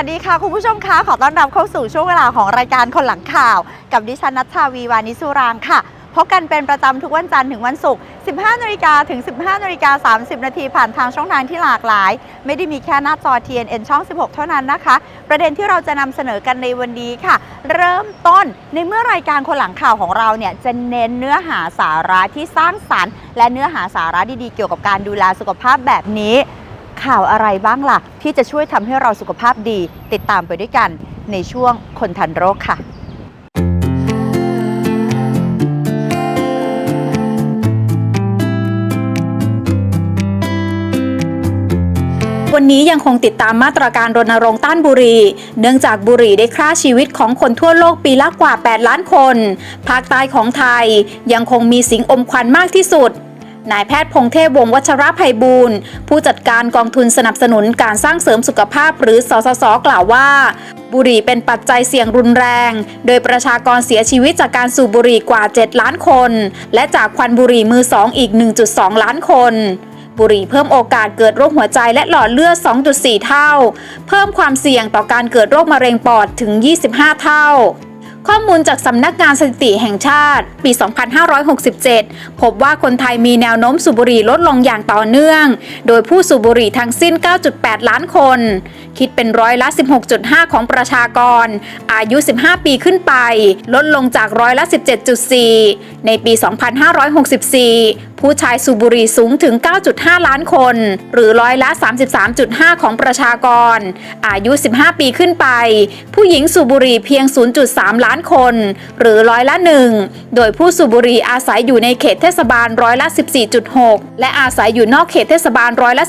วัสดีค่ะ คุณผู้ชมคะขอต้อนรับเข้าสู่ช่วงเวลาของรายการคนหลังข่าว กับดิฉันนัชชาวีวานิสุรางค่ะพบกันเป็นประจำทุกวันจันทร์ถึงวันศุกร์ 15 นาฬิกาถึง 15 นาฬิกา 30 นาทีผ่านทางช่องทางที่หลากหลาย ไม่ได้มีแค่หน้าจอ TNN ช่อง 16 เท่านั้นนะคะ ประเด็นที่เราจะนำเสนอกันในวันนี้ค่ะ เริ่มต้นในเมื่อรายการคนหลังข่าวของเราเนี่ย จะเน้นเนื้อหาสาระที่สร้างสรรค์ และเนื้อหาสาระดีๆเกี่ยวกับการดูแลสุขภาพแบบนี้ ข่าวอะไรบ้างล่ะ ที่จะช่วยทำให้เราสุขภาพดี ติดตามไปด้วยกันในช่วงคนทันโรคค่ะ วันนี้ยังคงติดตามมาตรการรณรงค์ต้านบุหรี่ เนื่องจากบุหรี่ได้ฆ่าชีวิตของคนทั่วโลกปีละกว่า 8 ล้านคน ภาคใต้ของไทยยังคงมีสิงอมควันมากที่สุด นายแพทย์พงเทพวงศ์วัชรภัยบูรณ์ ผู้จัดการกองทุนสนับสนุนการสร้างเสริมสุขภาพหรือสสสกล่าวว่า บุหรี่เป็นปัจจัยเสี่ยงรุนแรง โดยประชากรเสียชีวิตจากการสูบบุหรี่กว่า 7 ล้านคน และจากควันบุหรี่มือสองอีก 1.2 ล้านคนบุหรี่เพิ่มโอกาสเกิดโรคหัวใจและหลอดเลือด 2.4 เท่า เพิ่มความเสี่ยงต่อการเกิดโรคมะเร็งปอดถึง 25 เท่า ข้อมูลจากสำนักงานสถิติแห่งชาติ ปี 2567 พบว่าคนไทยมีแนวโน้มสูบบุหรี่ลดลงอย่างต่อเนื่อง โดยผู้สูบบุหรี่ทั้งสิ้น 9.8 ล้านคน คิดเป็นร้อยละ 16.5 ของประชากร อายุ 15 ปีขึ้นไป ลดลงจากร้อยละ 17.4 ในปี 2564 ผู้ชายสูบบุหรี่สูงถึง 9.5 ล้านคน หรือร้อยละ 33.5 ของประชากร อายุ 15 ปีขึ้นไป ผู้หญิงสูบบุหรี่เพียง 0.3 ล้านคน หรือร้อยละ 1 โดยผู้สูบบุหรี่อาศัยอยู่ในเขตเทศบาลร้อยละ 14.6 และอาศัยอยู่นอกเขตเทศบาลร้อยละ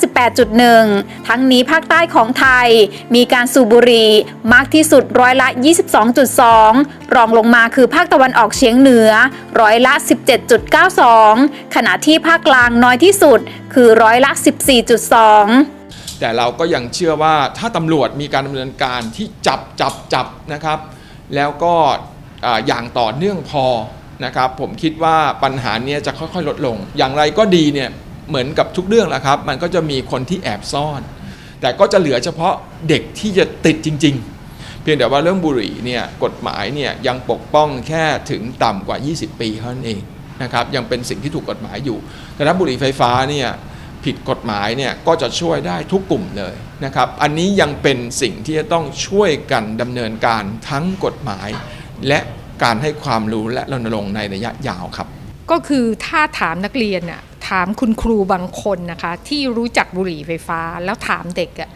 18.1 ทั้งนี้ภาคใต้ของไทย มีการสูบบุหรี่มากที่สุดร้อยละ 22.2 รองลงมาคือภาคตะวันออกเฉียงเหนือร้อยละ 17.92 ขณะที่ภาคกลางน้อยที่สุด คือร้อยละ 14.2แต่เราก็ยังเชื่อว่าถ้าตำรวจมีการดำเนินการที่จับจับจับนะครับ แล้วก็ออย่างต่อเนื่องพอนะครับ ผมคิดว่าปัญหาเนี้ยจะค่อยๆ ลดลง อย่างไรก็ดีเนี่ยเหมือนกับทุกเรื่องแหละครับ มันก็จะมีคนที่แอบซ่อน แต่ก็จะเหลือเฉพาะเด็กที่จะติดจริง ๆ เพียงแต่ว่าเรื่องบุหรี่เนี่ยกฎหมายเนี่ยยังปกป้องแค่ถึงต่ำกว่า 20 ปีเท่านั้นเอง นะครับยังเป็นสิ่งที่ถูกกฎหมายอยู่แต่ถ้าบุหรี่ไฟฟ้าเนี่ยผิดกฎหมายเนี่ยก็จะช่วยได้ทุกกลุ่มเลยนะครับ อันนี้ยังเป็นสิ่งที่จะต้องช่วยกันดำเนินการทั้งกฎหมาย และการให้ความรู้และรณรงค์ในระยะยาวครับ ก็คือถ้าถามนักเรียนน่ะถามคุณครูบางคนนะคะ ที่รู้จักบุหรี่ไฟฟ้าแล้วถามเด็กอะ่ะ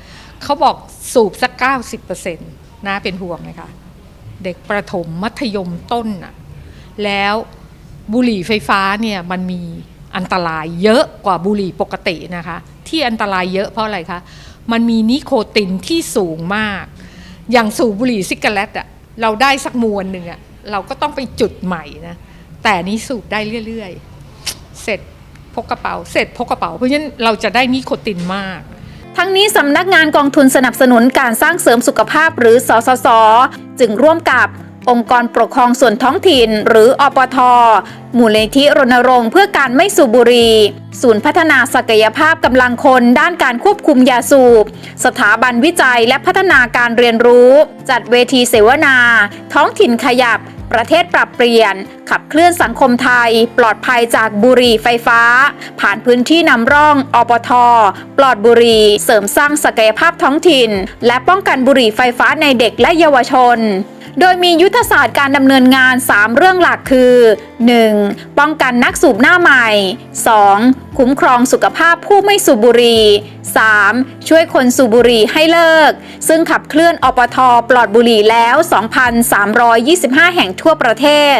เขาบอกสูบสัก 90%นะเป็นห่วงไหมคะเด็กประถมมัธยมต้นน่ะแล้ว บุหรี่ไฟฟ้าเนี่ยมันมีอันตรายเยอะกว่าบุหรี่ปกตินะคะ ที่อันตรายเยอะเพราะอะไรคะ มันมีนิโคตินที่สูงมาก อย่างสูบบุหรี่ซิกาเรตอะเราได้สักมวนหนึ่งอะเราก็ต้องไปจุดใหม่นะแต่นี้สูบได้เรื่อยๆ เสร็จพกกระเป๋า เสร็จพกกระเป๋า เพราะฉะนั้นเราจะได้นิโคตินมากทั้งนี้สำนักงานกองทุนสนับสนุนการสร้างเสริมสุขภาพหรือสสส จึงร่วมกับ องค์กรปกครองส่วนท้องถิ่น หรืออปท มูลนิธิรณรงค์เพื่อการไม่สูบบุหรี่ศูนย์พัฒนาศักยภาพกำลังคนด้านการควบคุมยาสูบ สถาบันวิจัยและพัฒนาการเรียนรู้ จัดเวทีเสวนา ท้องถิ่นขยับ ประเทศปรับเปลี่ยน ขับเคลื่อนสังคมไทย ปลอดภัยจากบุหรี่ไฟฟ้า ผ่านพื้นที่นำร่อง อปท ปลอดบุหรี่เสริมสร้างศักยภาพท้องถิ่น และป้องกันบุหรี่ไฟฟ้าในเด็กและเยาวชน โดยมียุทธศาสตร์การดำเนินงาน 3 เรื่องหลักคือ 1. ป้องกันนักสูบหน้าใหม่ 2. คุ้มครองสุขภาพผู้ไม่สูบบุหรี่ 3. ช่วยคนสูบบุหรี่ให้เลิก ซึ่งขับเคลื่อนอปทปลอดบุหรี่แล้ว 2,325 แห่งทั่วประเทศ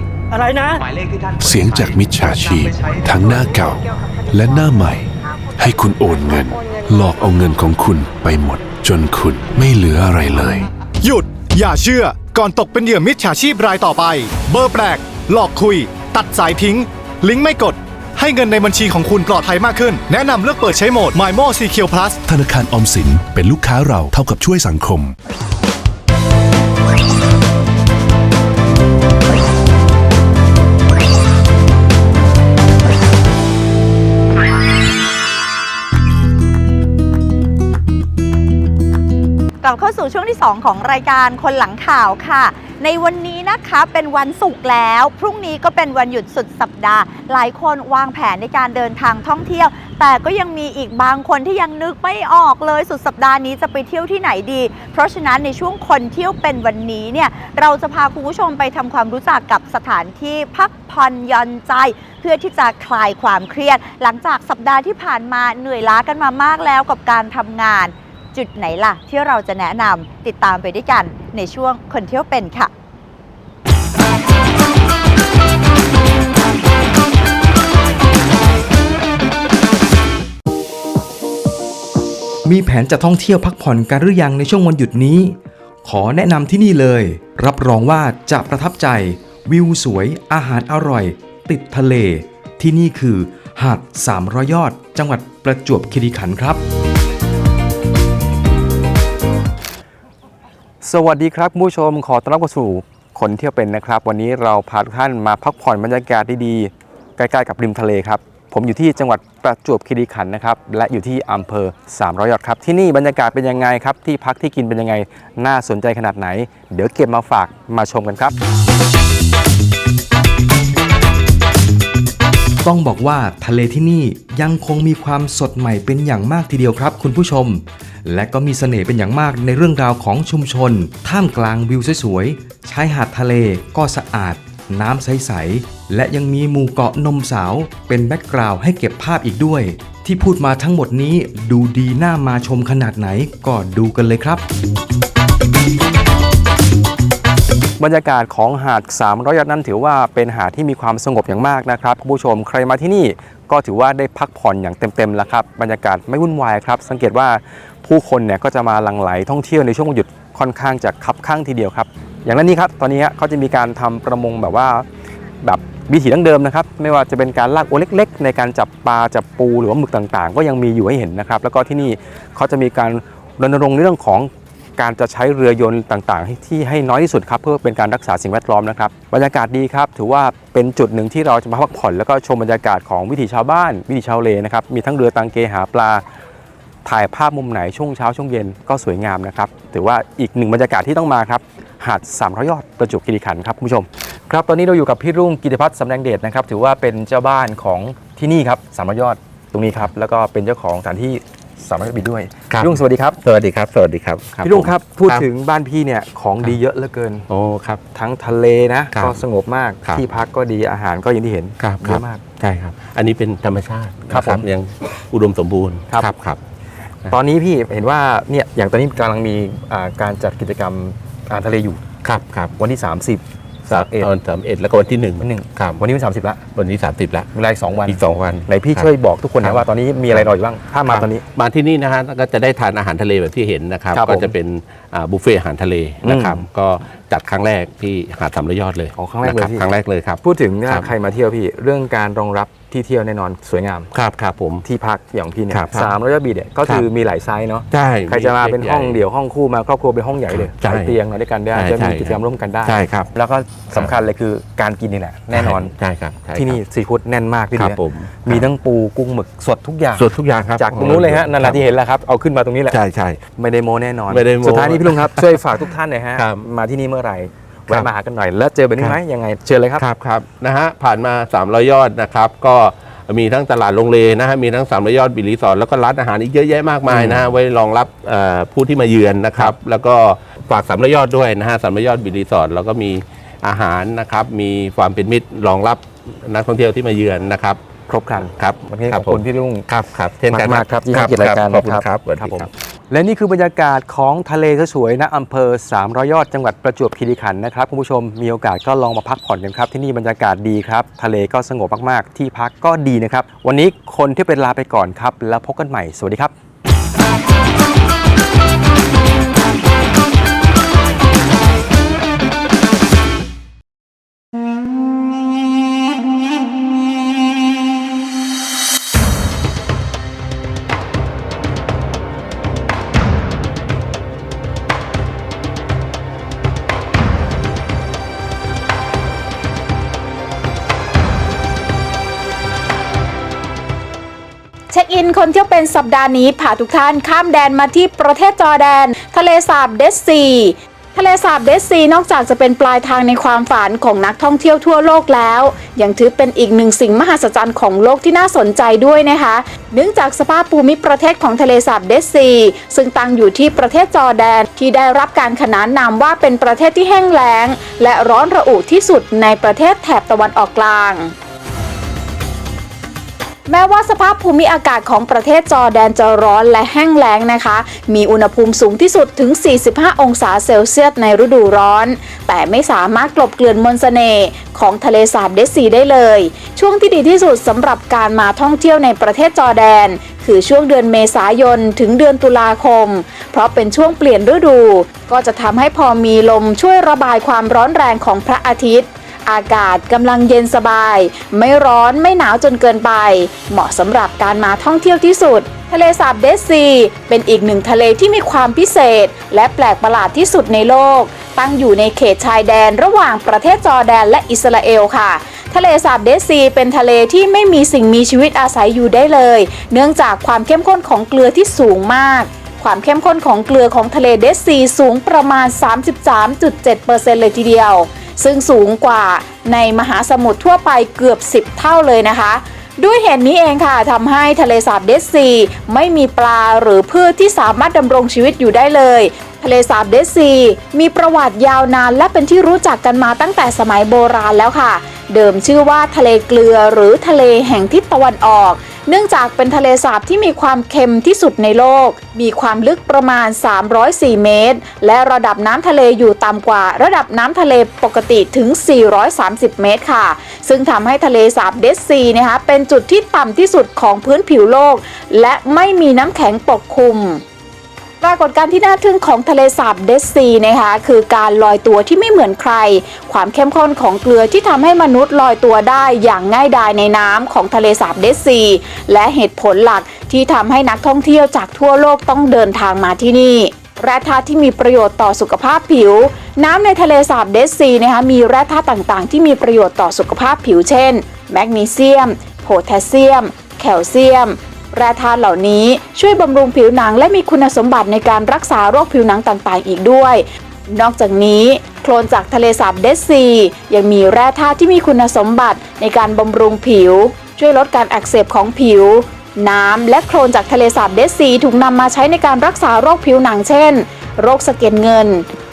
อะไรนะ เสียงจากมิจฉาชีพทั้งหน้าเก่าและหน้าใหม่ ให้คุณโอนเงิน หลอกเอาเงินของคุณไปหมด จนคุณไม่เหลืออะไรเลย หยุด อย่าเชื่อ ก่อนตกเป็นเหยื่อมิจฉาชีพรายต่อไป เบอร์แปลก หลอกคุย ตัดสายทิ้ง ลิงก์ไม่กด ให้เงินในบัญชีของคุณปลอดภัยมากขึ้น แนะนำเลือกเปิดใช้โหมด MyMo Secure Plus ธนาคารออมสินเป็นลูกค้าเราเท่ากับช่วยสังคม ลับเข้าสู่ช่วงที่ 2 ของรายการคนหลังข่าวค่ะ ในวันนี้นะคะเป็นวันศุกร์แล้ว พรุ่งนี้ก็เป็นวันหยุดสุดสัปดาห์ หลายคนวางแผนในการเดินทางท่องเที่ยว แต่ก็ยังมีอีกบางคนที่ยังนึกไม่ออกเลยสุดสัปดาห์นี้จะไปเที่ยวที่ไหนดี เพราะฉะนั้นในช่วงคนเที่ยวเป็นวันนี้เนี่ยเราจะพาคุณผู้ชมไปทำความรู้จักกับสถานที่พักผ่อนย่อนใจเพื่อที่จะคลายความเครียด หลังจากสัปดาห์ที่ผ่านมาเหนื่อยล้ากันมามากแล้วกับการทำงาน จุดไหนล่ะ ที่เราจะแนะนำติดตามไปด้วยกันในช่วงคนเที่ยวเป็นค่ะมีแผนจะท่องเที่ยวพักผ่อนกันหรือยังในช่วงวันหยุดนี้ ขอแนะนำที่นี่เลย รับรองว่าจะประทับใจ วิวสวย อาหารอร่อย ติดทะเล ที่นี่คือ หาด 300 ยอด จังหวัดประจวบคีรีขันธ์ครับ สวัสดีครับผู้ชมขอต้อนรับเข้าสู่คนเที่ยวเป็นนะครับ วันนี้เราพาทุกท่านมาพักผ่อนบรรยากาศดีๆใกล้ๆกับริมทะเลครับ ผมอยู่ที่จังหวัดประจวบคีรีขันธ์นะครับ และอยู่ที่อำเภอ 300ยอดครับ ที่นี่บรรยากาศเป็นยังไงครับ ที่พักที่กินเป็นยังไง น่าสนใจขนาดไหน เดี๋ยวเก็บมาฝากมาชมกันครับ ต้องบอกว่าทะเลที่นี่ยังคงมีความสดใหม่เป็นอย่างมากทีเดียวครับ คุณผู้ชม และก็มีเสน่ห์เป็นอย่างมากในเรื่องราวของชุมชน ท่ามกลางวิวสวยๆชายหาดทะเลก็สะอาด น้ำใสๆและยังมีหมู่เกาะนมสาว เป็นแบ็กกราวด์ให้เก็บภาพอีกด้วย ที่พูดมาทั้งหมดนี้ดูดีน่ามาชมขนาดไหนก็ดูกันเลยครับบรรยากาศของหาด300ยอดนั้นถือว่าเป็นหาดที่มีความสงบอย่างมากนะครับคุณผู้ชมใครมาที่นี่ ก็ถือว่าได้พักผ่อนอย่างเต็มๆแล้วครับบรรยากาศไม่วุ่นวายครับ สังเกตว่าผู้คนเนี่ยก็จะมาหลั่งไหลท่องเที่ยวในช่วงวันหยุดค่อนข้างจะคับข้างทีเดียวครับ อย่างนั้นนี่ครับตอนนี้เขาจะมีการทำประมงแบบว่าแบบวิถีดั้งเดิมนะครับไม่ว่าจะเป็นการลากโอเล็ก ๆ ในการจับปลาจับปูหรือว่าหมึกต่างๆ ก็ยังมีอยู่ให้เห็นนะครับ แล้วก็ที่นี่เขาจะมีการรณรงค์ในเรื่องของ การจะใช้เรือยนต์ต่างๆ ที่ให้น้อยที่สุดครับเพื่อเป็นการรักษาสิ่งแวดล้อมนะครับบรรยากาศดีครับ ถือว่าเป็นจุดหนึ่งที่เราจะมาพักผ่อนแล้วก็ชมบรรยากาศของวิถีชาวบ้าน วิถีชาวเลนะครับมีทั้งเรือตังเกหาปลา ถ่ายภาพมุมไหนช่วงเช้าช่วงเย็นก็สวยงามนะครับถือว่าอีกหนึ่งบรรยากาศที่ต้องมาครับหาด300ยอดประจวบคีรีขันธ์ครับคุณผู้ชมครับตอนนี้เราอยู่กับพี่รุ่งกิติพัฒน์สำแดงเดชนะครับถือว่าเป็นเจ้าบ้านของที่นี่ครับ300ยอดตรงนี้ครับแล้วก็เป็นเจ้าของสถานที่ 300ยอดบินด้วยครับ พี่รุ่งสวัสดีครับสวัสดีครับ สวัสดีครับพี่ลุงครับพูดครับถึงบ้านพี่เนี่ยของดีเยอะเหลือเกิน โอ้ครับ ทั้งทะเลนะครับก็สงบมากครับ ที่พักก็ดีอาหารก็อย่างที่เห็นครับเยอะมาก ใช่ครับ อันนี้เป็นธรรมชาติครับนะผมยังอุดมสมบูรณ์ครับครับ ครับ ตอนนี้พี่เห็นว่าเนี่ยอย่างตอนนี้กำลังมีอ่าการจัดกิจกรรมอาหารทะเลอยู่ ครับครับวันที่ 30 สามตอนสามเอ็ดแล้วก็วันที่หนึ่งวันหนึ่งครับวันนี้วัน30ละวันนี้สามสิบแล้วเวลาอีกสองวันอีกสองวันไหนพี่ครับช่วยบอกทุกคนครันะบว่าตอนนี้มีอะไรรออยู่บ้างถ้ามาครับตอนนี้มาที่นี่นะฮะก็จะได้ทานอาหารทะเลแบบที่เห็นนะครับครับก็ผมจะเป็นอ่าบุฟเฟ่ต์อาหารทะเลนะครับอืมก็ จัดครั้งแรกที่หาดสามร้อยยอดเลยอ๋อครั้งแรกเลยนะพี่ ครั้งแรกเลยครับ พูดถึงเนี่ยครับ ใครมาเที่ยวพี่ เรื่องการรองรับที่เที่ยวแน่นอนสวยงาม ครับครับผม ที่พักอย่างพี่เนี่ยครับสามร้อยบีเนี่ยก็คือมีหลายไซส์เนาะใช่ใครจะมาเป็นห้องใหญ่เดี่ยวห้องคู่มาครอบครัวเป็นห้องใหญ่เลยใช่หลายเตียงนอนด้วยกันได้ใช่จะมีใช่ กิจกรรมร่วมกันได้ ใช่ครับแล้วก็สำคัญเลยคือการกินนี่แหละแน่นอน ใช่ครับใช่ครับที่นี่ซีฟู้ดแน่นมากที่ครับนี่ผมมีทั้งปูกุ้งหมึกสดทุกอย่างสดทุกอย่างครับจากตรงนู้นเลยฮะนั่นแหละที่เห็นแล้วครับเอาขึ้นมาตรงนี้แหละ ใช่ใช่ ไม่ได้โมแน่นอน ไม่ได้โม้สุดท้ายนี้พี่ลุงครับ ช่วยฝากทุกท่านหน่อยฮะ ครับ มาที่นี่เมื่อไหร่ครัแวะบมาหากันหน่อย แล้วเจอแบบนี้ไหมยังไงเชิญเลยครับครับครับนะฮะผ่านมา 300 ยอดนะครับ ก็มีทั้งตลาดโรงเลนะฮะมีทั้ง300ยอดบิลรีสอร์ทแล้วก็ร้านอาหารอีกเยอะแยะมากมายนะฮะไว้รองรับเอ่อผู้ที่มาเยือนนะครับ แล้วก็ฝาก300ยอดด้วยนะฮะ300ยอดบิลรีสอร์ทแล้วก็มีอาหารนะครับ มีความเป็นมิตรรองรับนักท่องเที่ยวที่มาเยือนนะครับ ครบครันครับวันนี้ครัขบอบคุณผมพี่ลุงครับครับเช่นกันมากๆครับที่ให้เกียรติรายการขอบคุณนะครับสวัสดีผมครับ และนี่คือบรรยากาศของทะเลสวยๆณอำเภอ300ยอดจังหวัดประจวบคีรีขันธ์นะครับคุณผู้ชมมีโอกาสก็ลองมาพักผ่อนกันครับ ที่นี่บรรยากาศดีครับทะเลก็สงบมากๆ ที่พักก็ดีนะครับ วันนี้คนที่เป็นลาไปก่อนครับ แล้วพบกันใหม่ สวัสดีครับ อินคนเที่ยวเป็นสัปดาห์นี้พาทุกท่านข้ามแดนมาที่ประเทศจอร์แดน ทะเลสาบเดซีทะเลสาบเดซีนอกจากจะเป็นปลายทางในความฝันของนักท่องเที่ยวทั่วโลกแล้ว ยังถือเป็นอีกหนึ่งสิ่งมหัศจรรย์ของโลกที่น่าสนใจด้วยนะคะ เนื่องจากสภาพภูมิประเทศของทะเลสาบเดซี ซึ่งตั้งอยู่ที่ประเทศจอร์แดนที่ได้รับการขนานนามว่าเป็นประเทศที่แห้งแล้ง และร้อนระอุที่สุดในประเทศแถบตะวันออกกลาง แม้ว่าสภาพภูมิอากาศของประเทศจอร์แดนจะร้อนและแห้งแล้งนะคะ มีอุณหภูมิสูงที่สุดถึง 45 องศาเซลเซียสในฤดูร้อน แต่ไม่สามารถกลบเกลื่อนมนสเสน่ห์ของทะเลสาบเดซีได้เลย ช่วงที่ดีที่สุดสำหรับการมาท่องเที่ยวในประเทศจอร์แดน คือช่วงเดือนเมษายนถึงเดือนตุลาคม เพราะเป็นช่วงเปลี่ยนฤดู ก็จะทำให้พอมีลมช่วยระบายความร้อนแรงของพระอาทิตย์ อากาศกำลังเย็นสบาย ไม่ร้อนไม่หนาวจนเกินไป เหมาะสำหรับการมาท่องเที่ยวที่สุด ทะเลสาบเดซี เป็นอีกหนึ่งทะเลที่มีความพิเศษ และแปลกประหลาดที่สุดในโลก ตั้งอยู่ในเขตชายแดนระหว่างประเทศจอร์แดนและอิสราเอลค่ะ ทะเลสาบเดซี เป็นทะเลที่ไม่มีสิ่งมีชีวิตอาศัยอยู่ได้เลย เนื่องจากความเข้มข้นของเกลือที่สูงมาก ความเข้มข้นของเกลือของทะเลเดซีสูงประมาณ 33.7%เลยทีเดียว ซึ่งสูงกว่าในมหาสมุทรทั่วไปเกือบ 10 เท่าเลยนะคะ ด้วยเหตุนี้เองค่ะทำให้ทะเลสาบเดสซี ไม่มีปลาหรือพืชที่สามารถดำรงชีวิตอยู่ได้เลย ทะเลสาบเดซีมีประวัติยาวนานและเป็นที่รู้จักกันมาตั้งแต่สมัยโบราณแล้วค่ะ เดิมชื่อว่าทะเลเกลือหรือทะเลแห่งทิศตะวันออก เนื่องจากเป็นทะเลสาบที่มีความเค็มที่สุดในโลก มีความลึกประมาณ 304 เมตร และระดับน้ำทะเลอยู่ต่ำกว่า ระดับน้ำทะเลปกติถึง 430 เมตรค่ะ ซึ่งทำให้ทะเลสาบเดซีนะคะเป็นจุดที่ต่ำที่สุดของพื้นผิวโลก และไม่มีน้ำแข็งปกคลุม ปรากฏการณ์ที่น่าทึ่งของทะเลสาบเดซีนะคะคือการลอยตัวที่ไม่เหมือนใคร ความเข้มข้นของเกลือที่ทำให้มนุษย์ลอยตัวได้อย่างง่ายดายในน้ำของทะเลสาบเดซี และเหตุผลหลักที่ทำให้นักท่องเที่ยวจากทั่วโลกต้องเดินทางมาที่นี่แร่ธาตุที่มีประโยชน์ต่อสุขภาพผิว น้ำในทะเลสาบเดซีนะคะมีแร่ธาตุต่างๆ ที่มีประโยชน์ต่อสุขภาพผิวเช่น แมกนีเซียม โพแทสเซียม แคลเซียม แร่ธาตุเหล่านี้ช่วยบำรุงผิวหนังและมีคุณสมบัติในการรักษาโรคผิวหนังต่างๆ อีกด้วย นอกจากนี้ โคลนจากทะเลสาบเดซียังมีแร่ธาตุที่มีคุณสมบัติในการบำรุงผิว ช่วยลดการอักเสบของผิว น้ำและโคลนจากทะเลสาบเดซีถูกนำมาใช้ในการรักษาโรคผิวหนังเช่น โรคสะเก็ดเงิน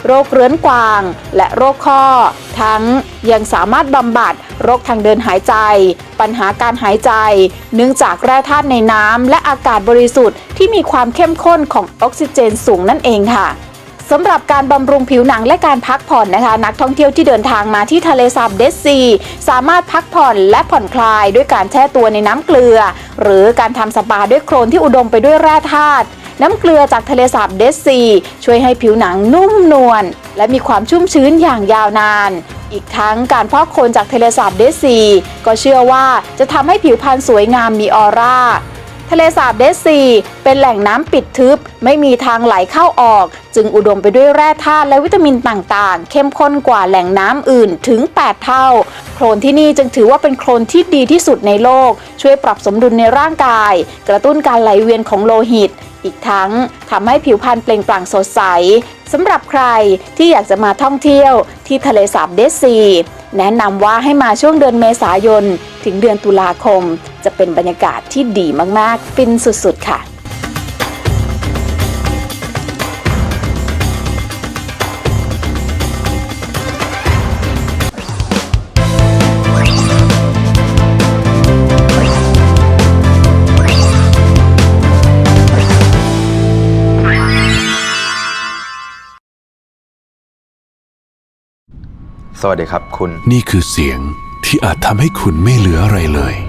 โรคเรื้อนกวาง และโรคข้อ ทั้งยังสามารถบำบัดโรคทางเดินหายใจ ปัญหาการหายใจ เนื่องจากแร่ธาตุในน้ำและอากาศบริสุทธิ์ที่มีความเข้มข้นของออกซิเจนสูงนั่นเองค่ะสำหรับการบำรุงผิวหนังและการพักผ่อนนะคะ นักท่องเที่ยวที่เดินทางมาที่ทะเลสาบเดซีสามารถพักผ่อนและผ่อนคลายด้วยการแช่ตัวในน้ำเกลือ หรือการทำสปาด้วยโคลนที่อุดมไปด้วยแร่ธาตุ น้ำเกลือจากทะเลสาบเดซี ช่วยให้ผิวหนังนุ่มนวลและมีความชุ่มชื้นอย่างยาวนาน อีกทั้งการพอกโคนจากทะเลสาบเดซี ก็เชื่อว่าจะทำให้ผิวพรรณสวยงามมีออร่า ทะเลสาบเดซีเป็นแหล่งน้ำปิดทึบ ไม่มีทางไหลเข้าออก จึงอุดมไปด้วยแร่ธาตุและวิตามินต่างๆ เข้มข้นกว่าแหล่งน้ำอื่นถึง 8 เท่า โคลนที่นี่จึงถือว่าเป็นโคลนที่ดีที่สุดในโลก ช่วยปรับสมดุลในร่างกาย กระตุ้นการไหลเวียนของโลหิต อีกทั้งทำให้ผิวพรรณเปล่งปลั่งสดใสสำหรับใครที่อยากจะมาท่องเที่ยวที่ทะเลสาบเดซีแนะนำว่าให้มาช่วงเดือนเมษายน ถึงเดือนตุลาคม จะเป็นบรรยากาศที่ดีมากๆ ฟินสุดๆ ค่ะสวัสดีครับคุณ นี่คือเสียงที่อาจทำให้คุณไม่เหลืออะไรเลย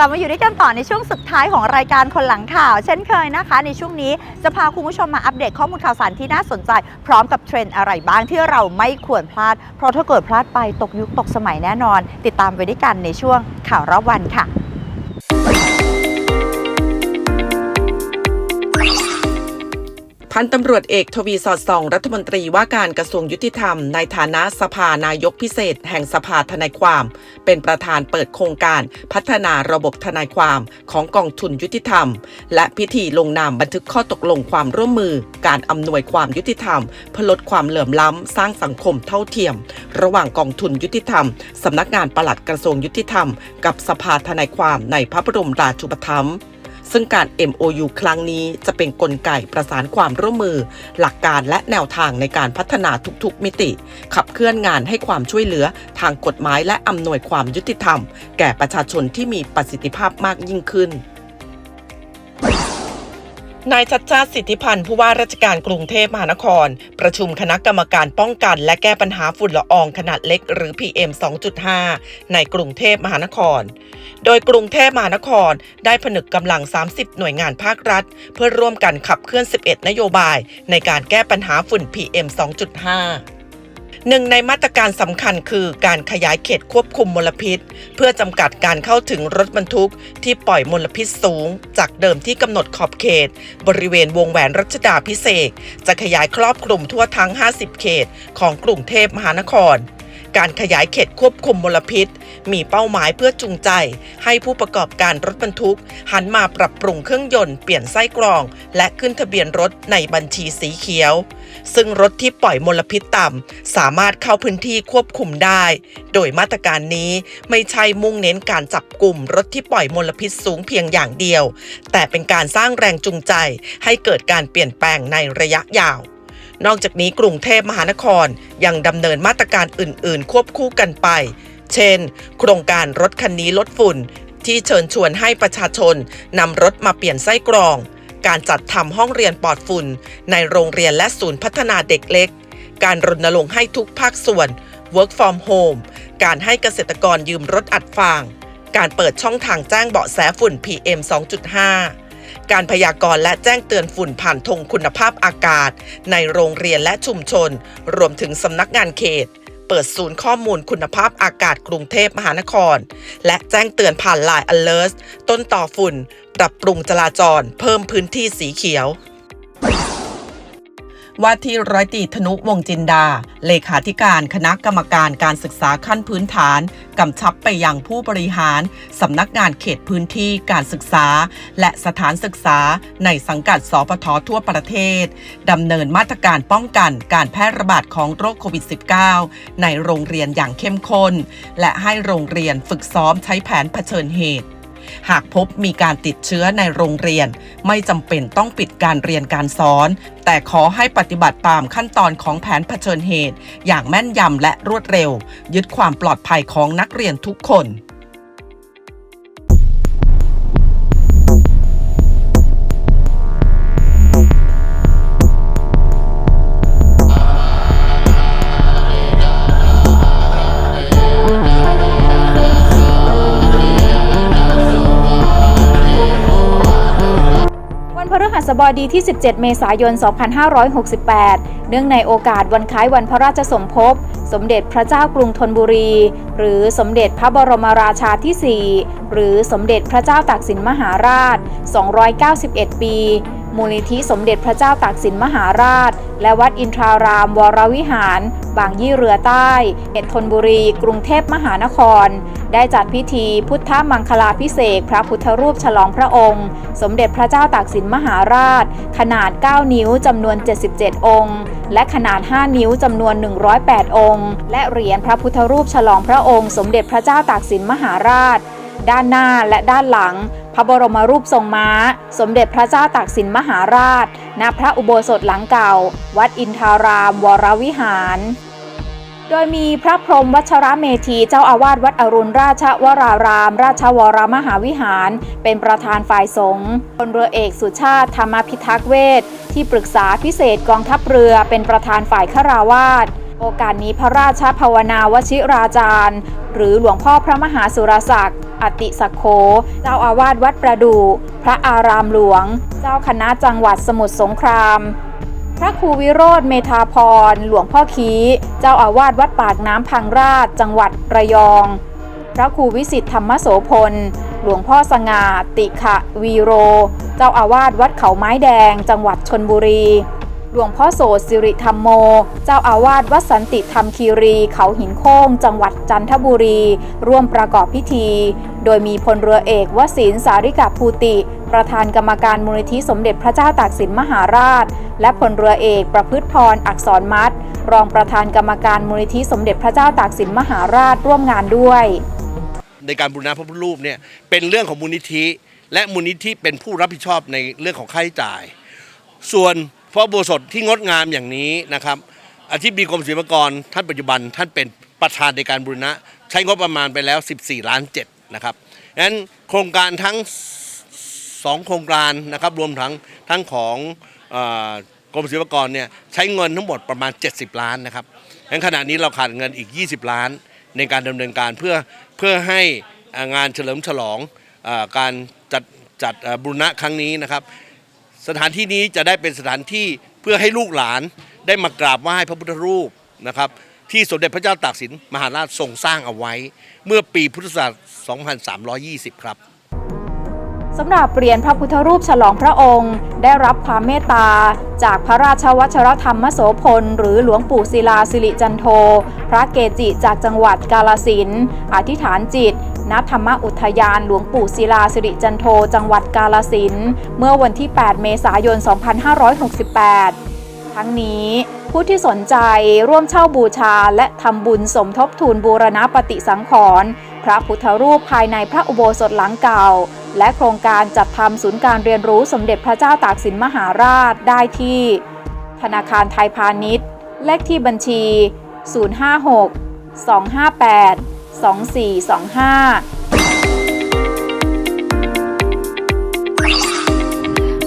กลับมาอยู่ด้วยกันต่อในช่วงสุดท้ายของรายการคนหลังข่าว เช่นเคยนะคะ ในช่วงนี้จะพาคุณผู้ชมมาอัปเดตข้อมูลข่าวสารที่น่าสนใจ พร้อมกับเทรนด์อะไรบ้างที่เราไม่ควรพลาด เพราะถ้าเกิดพลาดไปตกยุคตกสมัยแน่นอน ติดตามไปด้วยกันในช่วงข่าวรอบวันค่ะ พันตำรวจเอกทวีสอดส่อง รัฐมนตรีว่าการกระทรวงยุติธรรม ในฐานะสภานายกพิเศษ แห่งสภาทนายความ เป็นประธานเปิดโครงการพัฒนาระบบทนายความของกองทุนยุติธรรม และพิธีลงนามบันทึกข้อตกลงความร่วมมือ การอำนวยความยุติธรรมเพื่อลดความเหลื่อมล้ำ สร้างสังคมเท่าเทียม ระหว่างกองทุนยุติธรรมสำนักงานปลัดกระทรวงยุติธรรม กับสภาทนายความในพระบรมราชูปถัมภ์ ซึ่งการ MOU ครั้งนี้จะเป็นนกลไกประสานความร่วมมือ หลักการและแนวทางในการพัฒนาทุกๆมิติ ขับเคลื่อนงานให้ความช่วยเหลือทางกฎหมายและอำนวยความยุติธรรม แก่ประชาชนที่มีประสิทธิภาพมากยิ่งขึ้น นายชัดชาติสิทธิพันธ์ผู้ว่าราชการกรุงเทพมหานคร ประชุมคณะกรรมการป้องกัน และแก้ปัญหาฝุ่นละอองขนาดเล็กหรือ PM 2.5 ในกรุงเทพมหานคร โดยกรุงเทพมหานครได้ผนึกกำลัง 30 หน่วยงานภาครัฐ เพื่อร่วมกันขับเคลื่อน 11 นโยบาย ในการแก้ปัญหาฝุ่น PM 2.5 หนึ่งในมาตรการสำคัญคือการขยายเขตควบคุมมลพิษ เพื่อจำกัดการเข้าถึงรถบรรทุกที่ปล่อยมลพิษสูง จากเดิมที่กำหนดขอบเขต บริเวณวงแหวนรัชดาพิเศษ จะขยายครอบคลุมทั่วทั้ง 50 เขต ของกรุงเทพมหานคร การขยายเขตควบคุมมลพิษ มีเป้าหมายเพื่อจูงใจ ให้ผู้ประกอบการรถบรรทุก หันมาปรับปรุงเครื่องยนต์เปลี่ยนไส้กรอง และขึ้นทะเบียนรถในบัญชีสีเขียว ซึ่งรถที่ปล่อยมลพิษต่ำสามารถเข้าพื้นที่ควบคุมได้ โดยมาตรการนี้ไม่ใช่มุ่งเน้นการจับกลุ่มรถที่ปล่อยมลพิษสูงเพียงอย่างเดียว แต่เป็นการสร้างแรงจูงใจให้เกิดการเปลี่ยนแปลงในระยะยาว นอกจากนี้กรุงเทพมหานครยังดำเนินมาตรการอื่น ๆ ควบคู่กันไป เช่น โครงการรถคันนี้ลดฝุ่น ที่เชิญชวนให้ประชาชนนำรถมาเปลี่ยนไส้กรอง การจัดทำห้องเรียนปลอดฝุ่น ในโรงเรียนและศูนย์พัฒนาเด็กเล็ก การรณรงค์ให้ทุกภาคส่วน work from home การให้เกษตรกรยืมรถอัดฟาง การเปิดช่องทางแจ้งเบาะแสฝุ่น PM 2.5 การพยากรณ์และแจ้งเตือนฝุ่นผ่านธงคุณภาพอากาศ ในโรงเรียนและชุมชน รวมถึงสำนักงานเขต เปิดศูนย์ข้อมูลคุณภาพอากาศกรุงเทพมหานคร และแจ้งเตือนผ่าน Line Alert ต้นต่อฝุ่น ปรับปรุงจราจร เพิ่มพื้นที่สีเขียว ว่าที่ร้อยตรีธนุวงจินดา เลขาธิการคณะกรรมการการศึกษาขั้นพื้นฐานกำชับไปยังผู้บริหารสำนักงานเขตพื้นที่การศึกษา และสถานศึกษาในสังกัดสพททั่วประเทศดำเนินมาตรการป้องกันการแพร่ระบาดของโรคโควิด -19 ในโรงเรียนอย่างเข้มข้น และให้โรงเรียนฝึกซ้อมใช้แผนเผชิญเหตุ หากพบมีการติดเชื้อในโรงเรียน ไม่จำเป็นต้องปิดการเรียนการสอน แต่ขอให้ปฏิบัติตามขั้นตอนของแผนเผชิญเหตุ อย่างแม่นยำและรวดเร็ว ยึดความปลอดภัยของนักเรียนทุกคน ดีที่ 17 เมษายน 2568 เนื่องในโอกาสวันคล้ายวันพระราชสมภพ สมเด็จพระเจ้ากรุงธนบุรี หรือสมเด็จพระบรมราชาที่ 4 หรือสมเด็จพระเจ้าตากสินมหาราช 291 ปี มูลนิธิสมเด็จพระเจ้าตากสินมหาราช และวัดอินทรารามวรวิหาร บางยี่เรือใต้เอ็ดธนบุรี กรุงเทพมหานคร ได้จัดพิธีพุทธมังคลาพิเศษพระพุทธรูปฉลองพระองค์ สมเด็จพระเจ้าตากสินมหาราช ขนาด 9 นิ้วจำนวน 77 องค์ และขนาด 5 นิ้วจำนวน 108 องค์ และเหรียญพระพุทธรูปฉลองพระองค์ สมเด็จพระเจ้าตากสินมหาราชด้านหน้าและด้านหลัง ระบรมรูปทรงม้า สมเด็จพระเจ้าตากสินมหาราช ณ พระอุโบสถหลังเก่า วัดอินทาราม วรวิหาร โดยมีพระพรหมวัชระเมธีเจ้าอาวาสวัดอรุณราชวราราม ราชวรมหาวิหาร เป็นประธานฝ่ายสงฆ์พลเรือเอกสุชาติธรรมพิทักษ์เวทที่ปรึกษาพิเศษกองทัพเรือเป็นประธานฝ่ายฆราวาส โอกาสนี้พระราชภาวนาวชิราจารย์ หรือหลวงพ่อพระมหาสุรศักดิ์อติสักโขเจ้าอาวาสวัดประดู พระอารามหลวง เจ้าคณะจังหวัดสมุทรสงคราม พระครูวิโรธเมธาพร หลวงพ่อคีเจ้าอาวาสวัดปากน้ำพังราช จังหวัดระยอง พระครูวิสิทธธรรมโสพล หลวงพ่อสง่าติขะวีโร เจ้าอาวาสวัดเขาไม้แดง จังหวัดชนบุรี หลวงพ่อโสสิริธรรมโม เจ้าอาวาสวัดสันติธรรมคีรี เขาหินโค้ง จังหวัดจันทบุรี ร่วมประกอบพิธี โดยมีพลเรือเอกวสินสาริกาภูติ ประธานกรรมการมูลนิธิสมเด็จพระเจ้าตากสินมหาราช และพลเรือเอกประพฤติพรอักษรมัดรองประธานกรรมการมูลนิธิสมเด็จพระเจ้าตากสินมหาราชร่วมงานด้วย ในการบูรณะพระพุทธรูปเนี่ยเป็นเรื่องของมูลนิธิ และมูลนิธิเป็นผู้รับผิดชอบในเรื่องของค่าใช้จ่าย ส่วน พระอุโบสถที่งดงามอย่างนี้นะครับอธิบดีกรมศิลปากรท่านปัจจุบันท่านเป็นประธานในการบูรณะ ใช้งบประมาณไปแล้ว 14 ล้าน7นะครับดังนั้นโครงการทั้ง 2 โครงการนะครับรวมทั้งทั้งของอกรมศิลปากรเนี่ยใช้เงินทั้งหมดประมาณ 70 ล้านนะครับดังนั้นขณะนี้เราขาดเงินอีก 20 ล้านในการดำเนินการเพื่อเพื่อให้งานเฉลิมฉลองอการจัดจัดบูรณะครั้งนี้นะครับ สถานที่นี้จะได้เป็นสถานที่เพื่อให้ลูกหลานได้มากราบไหว้พระพุทธรูปนะครับที่สมเด็จพระเจ้าตากสินมหาราชทรงสร้างเอาไว้ เมื่อปีพุทธศักราช 2320 ครับ สำหรับเหรียญพระพุทธรูปฉลองพระองค์ ได้รับความเมตตา จากพระราชวัชรธรรมโสพล หรือหลวงปู่ศิลาสิริจันโท พระเกจิจากจังหวัดกาลสินอธิษฐานจิตณธรรมอุทยานหลวงปู่ศิลาสิริจันโท จังหวัดกาลสินเมื่อวันที่ 8 เมษายน 2568 ทั้งนี้ ผู้ที่สนใจร่วมเช่าบูชาและทำบุญสมทบทุนบูรณะปฏิสังขรณ์พระพุทธรูปภายในพระอุโบสถหลังเก่า และโครงการจัดทำศูนย์การเรียนรู้สมเด็จพระเจ้าตากสินมหาราชได้ที่ ธนาคารไทยพาณิชย์ เลขที่บัญชี 056 258 2425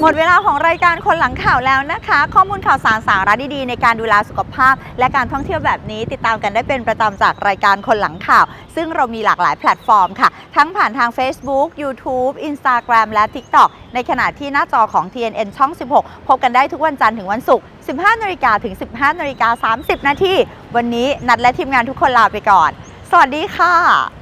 หมดเวลาของรายการคนหลังข่าวแล้วนะคะ ข้อมูลข่าวสารสาระดีๆ ในการดูแลสุขภาพ และการท่องเที่ยวแบบนี้ ติดตามกันได้เป็นประจำจากรายการคนหลังข่าว ซึ่งเรามีหลากหลายแพลตฟอร์มค่ะ ทั้งผ่านทาง Facebook YouTube Instagram และ TikTok ในขณะที่หน้าจอของ TNN ช่อง 16 พบกันได้ทุกวันจันทร์ถึงวันศุกร์ 15นาฬิกาถึง 15นาฬิกา30 นาทีวันนี้นัดและทีมงานทุกคนลาไปก่อน สวัสดีค่ะ